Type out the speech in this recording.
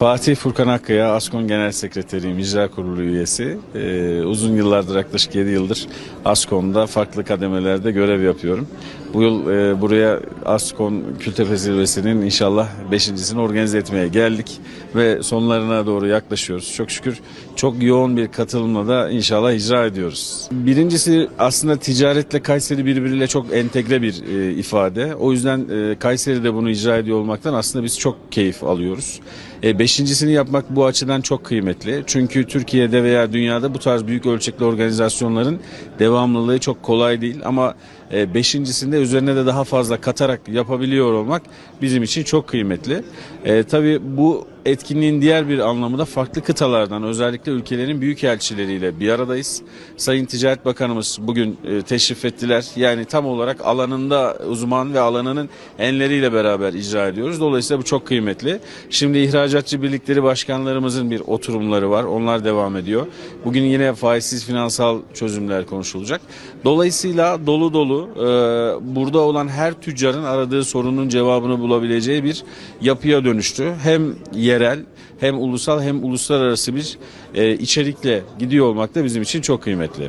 Fatih Furkan Akkaya, Askon Genel Sekreteriyim, İcra Kurulu üyesi. Ee, uzun yıllardır, yaklaşık 7 yıldır Askon'da farklı kademelerde görev yapıyorum. Bu yıl e, buraya Askon Kültepe Zirvesi'nin inşallah beşincisini organize etmeye geldik ve sonlarına doğru yaklaşıyoruz. Çok şükür çok yoğun bir katılımla da inşallah icra ediyoruz. Birincisi aslında ticaretle Kayseri birbiriyle çok entegre bir e, ifade. O yüzden e, Kayseri'de bunu icra ediyor olmaktan aslında biz çok keyif alıyoruz. E, beşincisini yapmak bu açıdan çok kıymetli. Çünkü Türkiye'de veya dünyada bu tarz büyük ölçekli organizasyonların devamlılığı çok kolay değil. Ama e, beşincisinde üzerine de daha fazla katarak yapabiliyor olmak bizim için çok kıymetli. E, tabii bu etkinliğin diğer bir anlamı da farklı kıtalardan özellikle ülkelerin büyükelçileriyle bir aradayız. Sayın Ticaret Bakanımız bugün e, teşrif ettiler. Yani tam olarak alanında uzman ve alanının enleriyle beraber icra ediyoruz. Dolayısıyla bu çok kıymetli. Şimdi ihracatçı birlikleri başkanlarımızın bir oturumları var. Onlar devam ediyor. Bugün yine faizsiz finansal çözümler konuşulacak. Dolayısıyla dolu dolu e, burada olan her tüccarın aradığı sorunun cevabını bulabileceği bir yapıya dönüştü. Hem yerel hem ulusal hem uluslararası bir e, içerikle gidiyor olmak da bizim için çok kıymetli.